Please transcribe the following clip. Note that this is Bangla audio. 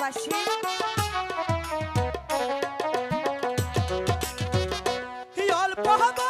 এলাকাবাসী অল্প